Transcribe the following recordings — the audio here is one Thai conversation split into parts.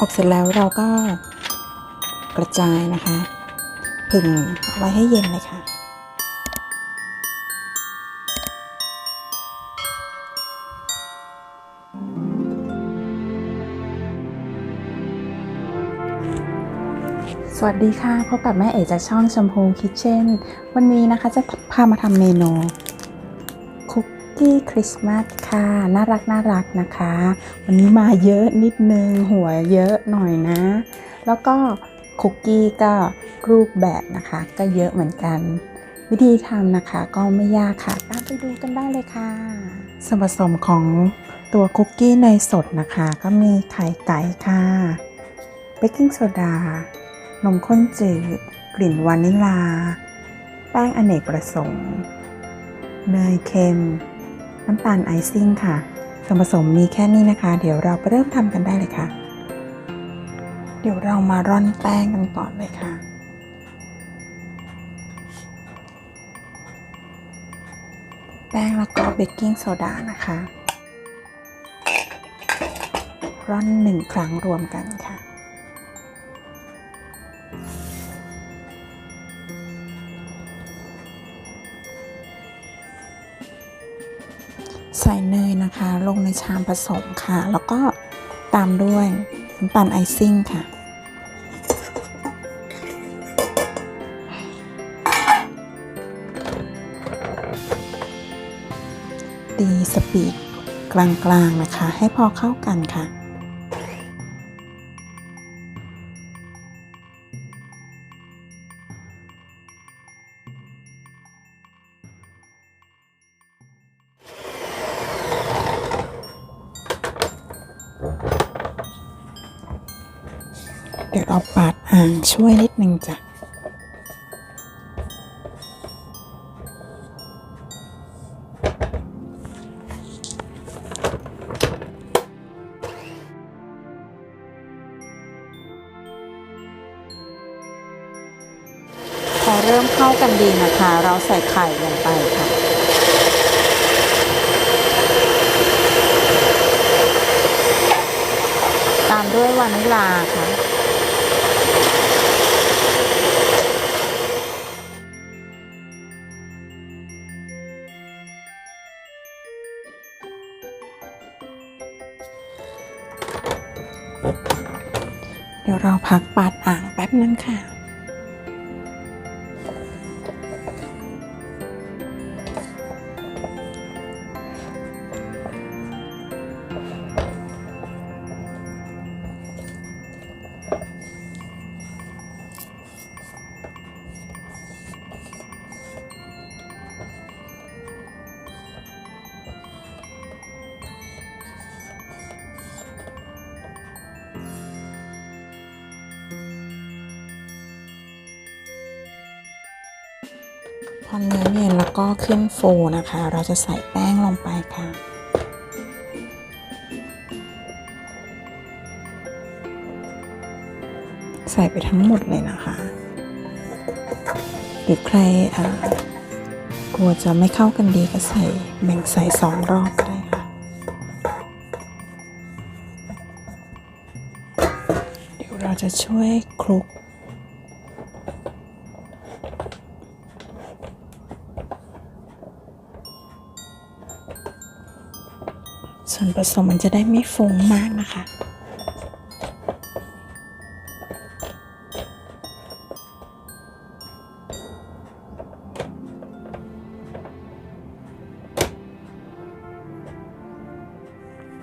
อบเสร็จแล้วเราก็กระจายนะคะ ผึ่งไว้ให้เย็นเลยค่ะ สวัสดีค่ะ พบกับแม่เอกจากช่องชมพูคิทเช่น วันนี้นะคะจะพามาทำเมนู กกี้คริสต์มาสค่ะ น่ารักน่ารักนะคะ วันนี้มาเยอะนิดนึง หัวเยอะหน่อยนะ แล้วก็คุกกี้ก็รูปแบบนะคะ ก็เยอะเหมือนกัน วิธีทำนะคะก็ไม่ยากค่ะ ตามไปดูกันได้เลยค่ะ ส่วนผสมของตัวคุกกี้เนยสดนะคะ ก็มีไข่ไก่ค่ะ เบกกิ้งโซดา นมข้นจืด กลิ่นวานิลา แป้งอเนกประสงค์เนยเค็ม น้ำตาลไอซิ่งค่ะ ส่วนผสมมีแค่นี้นะคะ เดี๋ยวเราไปเริ่มทำกันได้เลยค่ะ เดี๋ยวเรามาร่อนแป้งกันก่อนเลยค่ะแป้งแล้วก็เบกกิ้งโซดานะคะ ร่อนหนึ่งครั้งรวมกันค่ะ ใส่เนยนะคะ ลงในชามผสมค่ะ แล้วก็ตามด้วยน้ำตาลไอซิ่งค่ะ ตีสปีดกลางๆนะคะ ให้พอเข้ากันค่ะ ดี๋ยวเราปาดอ่างช่วยนิดนึงจ้ะพอเริ่มเข้ากันดีนะคะ เราใส่ไข่ลงไปค่ะตามด้วยวานิลาค่ะ ยวเราพักปาดอ่างแป๊บนึงค่ะ อเนื้อเย็นแล้วก็ขึ้นฟูนะคะ เราจะใส่แป้งลงไปค่ะใส่ไปทั้งหมดเลยนะคะ หรือใครกลัวจะไม่เข้ากันดีก็ใส่แบ่งใส่สองรอบก็ได้ค่ะ เดี๋ยวเราจะช่วยคลุก ส่วนผสมมันจะได้ไม่ฟุ้งมากนะคะ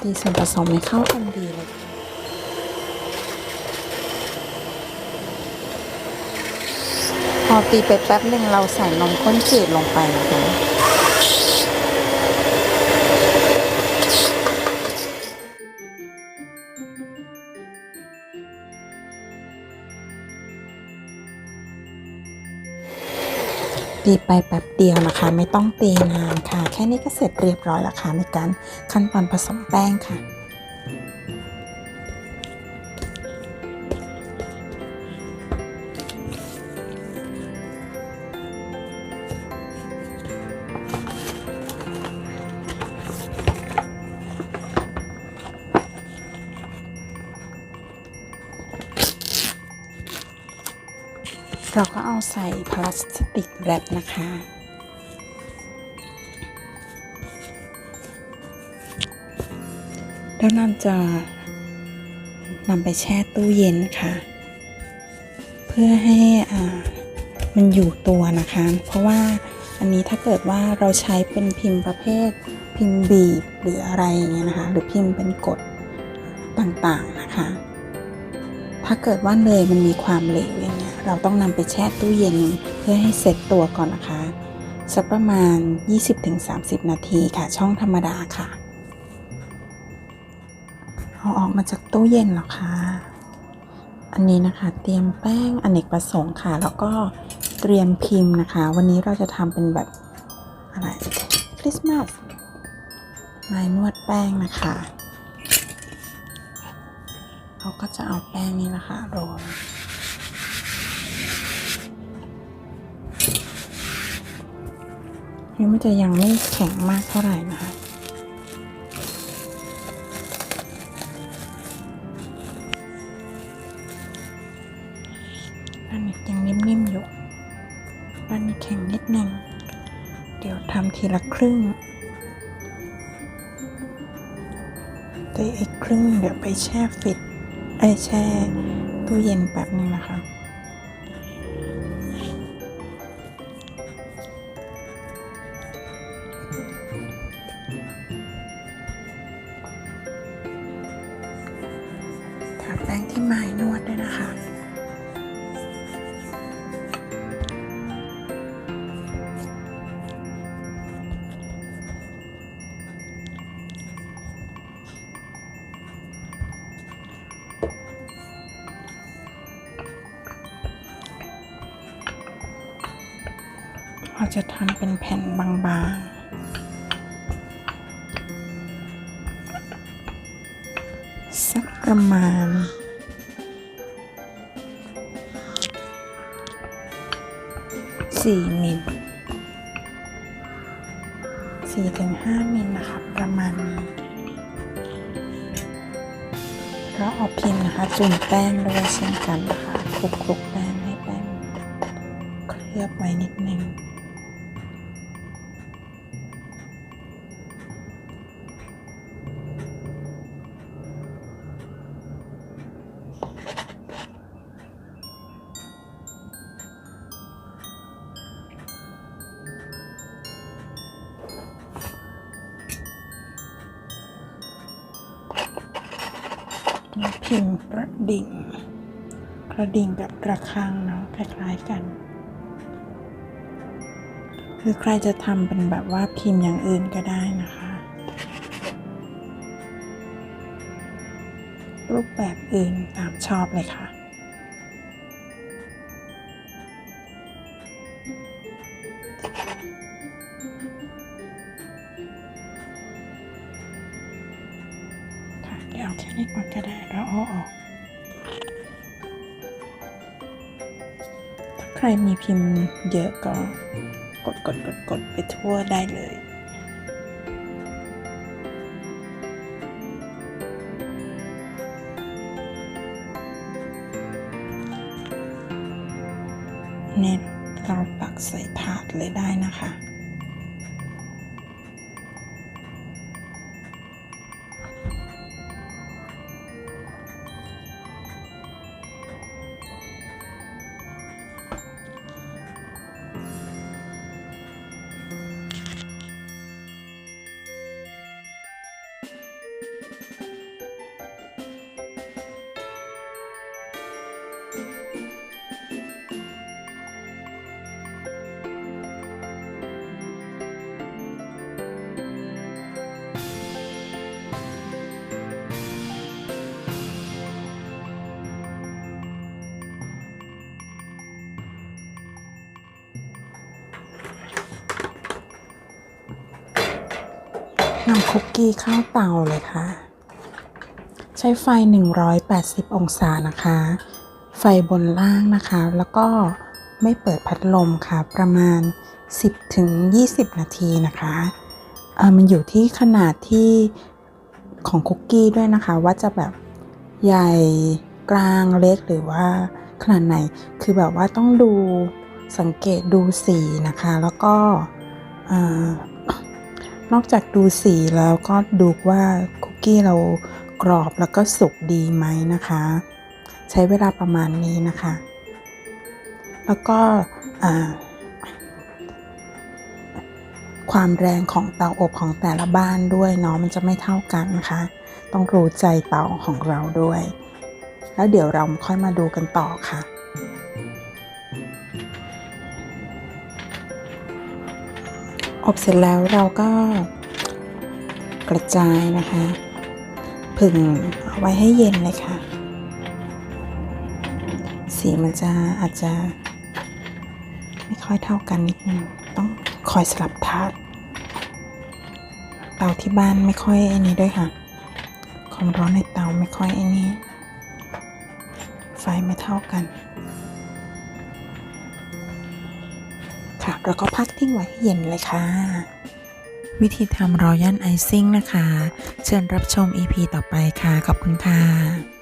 ตีส่วนผสมให้เข้ากันดีเลยพอตีไปแป๊บหนึ่งเราใส่นมข้นจืดลงไปนะคะ ตีไปแป๊บเดียวนะคะ ไม่ต้องตีนานค่ะ แค่นี้ก็เสร็จเรียบร้อยแล้วค่ะในการขั้นตอนผสมแป้งค่ะ เราก็เอาใส่พลาสติกแรปนะคะ แล้วนำจะนำไปแช่ตู้เย็นค่ะ เพื่อให้อ่ามันอยู่ตัวนะคะ เพราะว่าอันนี้ถ้าเกิดว่าเราใช้เป็นพิมพ์ประเภท พิมพ์บีบหรืออะไรอย่างเงี้ยนะคะ หรือพิมพ์เป็นกฎต่างๆนะคะ ถ้าเกิดว่าเนยมันมีความเหลวอย่างเงี้ย เราต้องนำไปแช่ตู้เย็นเพื่อให้เซ็ตตัวก่อนนะคะ สักประมาณ 20-30 นาทีค่ะ ช่องธรรมดาค่ะ เอาออกมาจากตู้เย็นหรอคะอันนี้นะคะ เตรียมแป้งอเนกประสงค์ค่ะ แล้วก็เตรียมพิมพ์นะคะ วันนี้เราจะทำเป็นแบบอะไรคริสต์มาสไม้นวดแป้งนะคะเราก็จะเอาแป้งนี่นะคะโรย นี่มันจะยังไม่แข็งมากเท่าไหร่นะคะอันนี้ยังนิ่มๆอยู่อันนี้แข็งนิดหนึ่งเดี๋ยวทำทีละครึ่งแต่อีกครึ่งเดี๋ยวไปแช่ฟิตไอยแช่ตู้เย็นแป๊บนึงนะคะาแป้งที่ไม้นวดด้วยนะคะเราจะทำเป็นแผ่นบางๆ ประมาณ สี่มิลสี่ถึงห้ามิลนะคะประมาณนี้แล้วเอาพิมพ์นะคะจุ่มแป้งด้วยเช่นกันนะคะคลุกคลุกๆแป้งให้แป้งเคลือบไว้นิดนึง พิงกระดิ่ง กระดิ่งแบบระคังเนาะคล้าย ๆกัน คือใครจะทำเป็นแบบว่าพิมพ์อย่างอื่นก็ได้นะคะ รูปแบบอื่นตามชอบเลยค่ะ เดี๋ยวเอาแค่นี้ก่อนก็ได้แล้วเอาออกถ้าใครมีพิมพ์เยอะก็กดกดกดกดไปทั่วได้เลยเนี่ยเราปักใส่ถาดเลยได้นะคะ นำคุกกี้เข้าเตาเลยค่ะ ใช้ไฟ 180 องศานะคะ ไฟบนล่างนะคะ แล้วก็ไม่เปิดพัดลมค่ะ ประมาณ 10ถึง20 นาทีนะคะมันอยู่ที่ขนาดที่ของคุกกี้ด้วยนะคะ ว่าจะแบบใหญ่กลางเล็กหรือว่าขนาดไหน คือแบบว่าต้องดูสังเกตดูสีนะคะ แล้วก็ นอกจากดูสีแล้วก็ดูว่าคุกกี้เรากรอบแล้วก็สุกดีไหมนะคะ ใช้เวลาประมาณนี้นะคะ แล้วก็ความแรงของเตาอบของแต่ละบ้านด้วยเนาะมันจะไม่เท่ากันนะคะ ต้องรู้ใจเตาของเราด้วย แล้วเดี๋ยวเราค่อยมาดูกันต่อค่ะ อบเสร็จแล้วเราก็กระจายนะคะ ผึ่งเอาไว้ให้เย็นเลยค่ะ สีมันจะอาจจะ ไม่ค่อยเท่ากันนิดนึงต้องคอยสลับถาดเตาที่บ้านไม่ค่อยไอ้นี้ด้วยค่ะ ความร้อนในเตาไม่ค่อยไอ้นี้ ไฟไม่เท่ากัน แล้วก็พักทิ้งไว้ให้เย็นเลยค่ะ วิธีทำรอยัลไอซิ่งนะคะ เชิญรับชม EP ต่อไปค่ะ ขอบคุณค่ะ